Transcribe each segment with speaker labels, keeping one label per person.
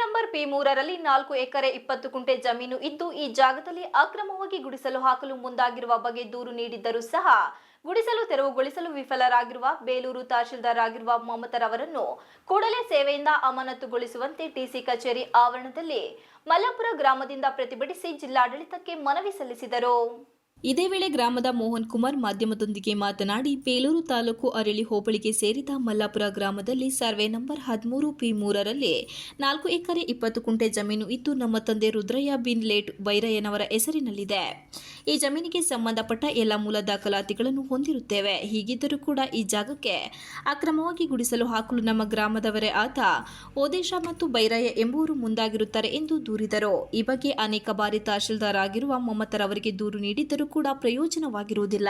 Speaker 1: Number P ಮೂರರಲ್ಲಿ ನಾಲ್ಕು ಎಕರೆ ಇಪ್ಪತ್ತು ಕುಂಟೆ ಜಮೀನು ಇದ್ದು ಈ ಜಾಗದಲ್ಲಿ ಅಕ್ರಮವಾಗಿ ಗುಡಿಸಲು ಹಾಕಲು ಮುಂದಾಗಿರುವ ಬಗ್ಗೆ ದೂರು ನೀಡಿದ್ದರೂ ಸಹ ಗುಡಿಸಲು ತೆರವುಗೊಳಿಸಲು ವಿಫಲರಾಗಿರುವ ಬೇಲೂರು ತಹಶೀಲ್ದಾರ್ ಆಗಿರುವ ಮಮತರವರನ್ನು ಕೂಡಲೇ ಸೇವೆಯಿಂದ ಅಮಾನತುಗೊಳಿಸುವಂತೆ ಟಿಸಿ ಕಚೇರಿ ಆವರಣದಲ್ಲಿ ಮಲ್ಲಾಪುರ ಗ್ರಾಮದಿಂದ ಪ್ರತಿಭಟಿಸಿ ಜಿಲ್ಲಾಡಳಿತಕ್ಕೆ ಮನವಿ ಸಲ್ಲಿಸಿದರು. ಇದೇ ವೇಳೆ ಗ್ರಾಮದ ಮೋಹನ್ ಕುಮಾರ್ ಮಾಧ್ಯಮದೊಂದಿಗೆ ಮಾತನಾಡಿ, ಬೇಲೂರು ತಾಲೂಕು ಅರಳಿ ಹೋಬಳಿಗೆ ಸೇರಿದ ಮಲ್ಲಾಪುರ ಗ್ರಾಮದಲ್ಲಿ ಸರ್ವೆ ನಂಬರ್ ಹದಿಮೂರು ಪಿ ಮೂರರಲ್ಲಿ ನಾಲ್ಕು ಎಕರೆ ಇಪ್ಪತ್ತು ಕುಂಟೆ ಜಮೀನು ಇದ್ದು, ನಮ್ಮ ತಂದೆ ರುದ್ರಯ್ಯ ಬಿನ್ ಲೇಟ್ ಬೈರಯ್ಯನವರ ಹೆಸರಿನಲ್ಲಿದೆ. ಈ ಜಮೀನಿಗೆ ಸಂಬಂಧಪಟ್ಟ ಎಲ್ಲ ಮೂಲ ದಾಖಲಾತಿಗಳನ್ನು ಹೊಂದಿರುತ್ತೇವೆ. ಹೀಗಿದ್ದರೂ ಕೂಡ ಈ ಜಾಗಕ್ಕೆ ಅಕ್ರಮವಾಗಿ ಗುಡಿಸಲು ಹಾಕಲು ನಮ್ಮ ಗ್ರಾಮದವರೇ ಆತ ಓದೇಶ ಮತ್ತು ಬೈರಯ್ಯ ಎಂಬುವರು ಮುಂದಾಗಿರುತ್ತಾರೆ ಎಂದು ದೂರಿದರು. ಈ ಬಗ್ಗೆ ಅನೇಕ ಬಾರಿ ತಹಶೀಲ್ದಾರ್ ಆಗಿರುವ ಮಮತರ್ ಅವರಿಗೆ ದೂರು ನೀಡಿದ್ದರೂ ಕೂಡ ಪ್ರಯೋಜನವಾಗಿರುವುದಿಲ್ಲ.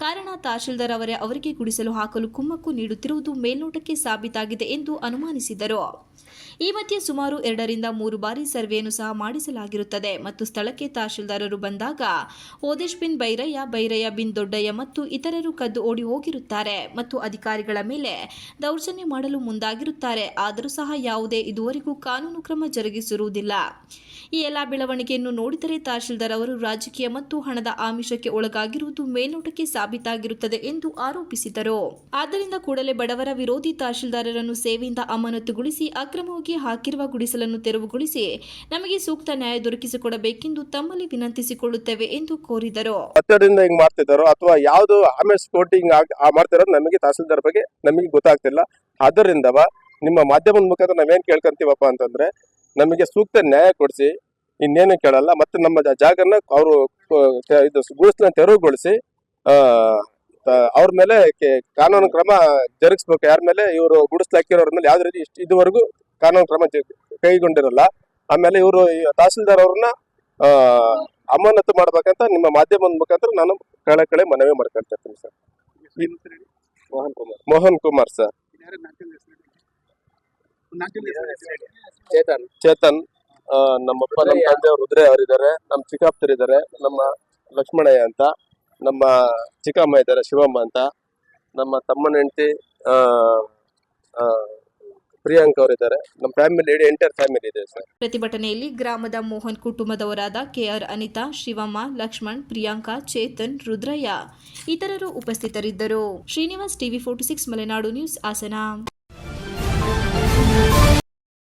Speaker 1: ಕಾರಣ ತಹಶೀಲ್ದಾರ್ ಅವರೇ ಅವರಿಗೆ ಗುಡಿಸಲು ಹಾಕಲು ಕುಮ್ಮಕ್ಕು ನೀಡುತ್ತಿರುವುದು ಮೇಲ್ನೋಟಕ್ಕೆ ಸಾಬೀತಾಗಿದೆ ಎಂದು ಅನುಮಾನಿಸಿದರು. ಈ ಮಧ್ಯೆ ಸುಮಾರು ಎರಡರಿಂದ ಮೂರು ಬಾರಿ ಸರ್ವೆಯನ್ನು ಸಹ ಮಾಡಿಸಲಾಗಿರುತ್ತದೆ. ಮತ್ತು ಸ್ಥಳಕ್ಕೆ ತಹಶೀಲ್ದಾರರು ಬಂದಾಗ ಓದೇಶ್ ಬಿನ್ ಬೈರಯ್ಯ ಬೈರಯ್ಯ ಬಿನ್ ದೊಡ್ಡಯ್ಯ ಮತ್ತು ಇತರರು ಕದ್ದು ಓಡಿ ಹೋಗಿರುತ್ತಾರೆ ಮತ್ತು ಅಧಿಕಾರಿಗಳ ಮೇಲೆ ದೌರ್ಜನ್ಯ ಮಾಡಲು ಮುಂದಾಗಿರುತ್ತಾರೆ. ಆದರೂ ಸಹ ಯಾವುದೇ ಇದುವರೆಗೂ ಕಾನೂನು ಕ್ರಮ ಜರುಗಿಸಿರುವುದಿಲ್ಲ. ಈ ಎಲ್ಲ ಬೆಳವಣಿಗೆಯನ್ನು ನೋಡಿದರೆ ತಹಶೀಲ್ದಾರ್ ಅವರು ರಾಜಕೀಯ ಮತ್ತು ಹಣದ ಆಮಿಷಕ್ಕೆ ಒಳಗಾಗಿರುವುದು ಮೇಲ್ನೋಟಕ್ಕೆ ಸಾಬೀತಾಗಿರುತ್ತದೆ ಎಂದು ಆರೋಪಿಸಿದರು. ಆದ್ದರಿಂದ ಕೂಡಲೇ ಬಡವರ ವಿರೋಧಿ ತಹಶೀಲ್ದಾರರನ್ನು ಸೇವೆಯಿಂದ ಅಮಾನತುಗೊಳಿಸಿ, ಅಕ್ರಮವಾಗಿ ಹಾಕಿರುವ ಗುಡಿಸಲನ್ನು ತೆರವುಗೊಳಿಸಿ ನಮಗೆ ಸೂಕ್ತ ನ್ಯಾಯ ದೊರಕಿಸಿಕೊಡಬೇಕೆಂದು ತಮ್ಮಲ್ಲಿ ವಿನಂತಿಸಿಕೊಳ್ಳುತ್ತೇವೆ ಎಂದು ಕೋರಿದರು.
Speaker 2: ಅದರಿಂದ ಅಥವಾ ಯಾವುದು ಆಮೇಲೆ ನಮಗೆ ತಹಸೀಲ್ದಾರ್ ಬಗ್ಗೆ ನಮಗೆ ಗೊತ್ತಾಗ್ತಿಲ್ಲ. ಅದರಿಂದ ನಿಮ್ಮ ಮಾಧ್ಯಮದ ಮುಖಾಂತರ ನಾವೇನ್ ಕೇಳ್ಕೊಂತೀವಪ್ಪ ಅಂತಂದ್ರೆ, ನಮಗೆ ಸೂಕ್ತ ನ್ಯಾಯ ಕೊಡಿಸಿ, ಇನ್ನೇನು ಕೇಳಲ್ಲ, ಮತ್ತೆ ನಮ್ಮ ಜಾಗನ ಅವರು ಇದು ತೆರವುಗೊಳಿಸಿ ಅವ್ರ ಮೇಲೆ ಕೆ- ಕಾನೂನು ಕ್ರಮ ಜರುಗಿಸ್ಬೇಕು. ಯಾರ ಮೇಲೆ? ಇವರು ಗುಡಿಸ್ಲಾಕಿರೋರ ಮೇಲೆ. ಯಾವ್ದು ರೀತಿ ಇಷ್ಟು ಇದುವರೆಗೂ ಕಾನೂನು ಕ್ರಮ ಕೈಗೊಂಡಿರಲ್ಲ ಆಮೇಲೆ ಇವರು ತಹಸೀಲ್ದಾರ್ ಅವ್ರನ್ನ ಆ, ಅಮಾನತು ಮಾಡ್ಬೇಕಂತ ನಿಮ್ಮ ಮಾಧ್ಯಮದ ಮುಖಾಂತರ ನಾನು ಕಳೆ ಕಳೆ ಮನವಿ ಮಾಡ್ಕೊಳ್ತಾ ಇರ್ತೀನಿ ಸರ್. ಮೋಹನ್ ಕುಮಾರ್. ಮೋಹನ್ ಕುಮಾರ್ ಸರ್. ಚೇತನ್. ಚೇತನ್ ನಮ್ಮಪ್ಪ ನಮ್ಮ ತಂದೆ ರುದ್ರೆ ಅವರಿದ್ದಾರೆ ನಮ್ಮ ಚಿಕ್ಕಪ್ಪರಿದ್ದಾರೆ ನಮ್ಮ ಲಕ್ಷ್ಮಣಯ್ಯ ಅಂತ. ನಮ್ಮ ಚಿಕ್ಕಮ್ಮ ಇದ್ದಾರೆ, ಶಿವಮ್ಮ ಅಂತ. ನಮ್ಮ ತಮ್ಮನ ಹೆಂಡತಿ ಪ್ರಿಯಾಂಕ್ ಅವರಿದ್ದಾರೆ. ನಮ್ಮ ಫ್ಯಾಮಿಲಿ ಇಡೀ ಎಂಟೈರ್ ಫ್ಯಾಮಿಲಿ ಇದೆ ಸರ್.
Speaker 1: ಪ್ರತಿಭಟನೆಯಲ್ಲಿ ಗ್ರಾಮದ ಮೋಹನ್ ಕುಟುಂಬದವರಾದ ಕೆಆರ್ ಅನಿತಾ, ಶಿವಮ್ಮ, ಲಕ್ಷ್ಮಣ್, ಪ್ರಿಯಾಂಕಾ, ಚೇತನ್, ರುದ್ರಯ್ಯ ಇತರರು ಉಪಸ್ಥಿತರಿದ್ದರು. Srinivas TV forty six Malenadu news Hassan.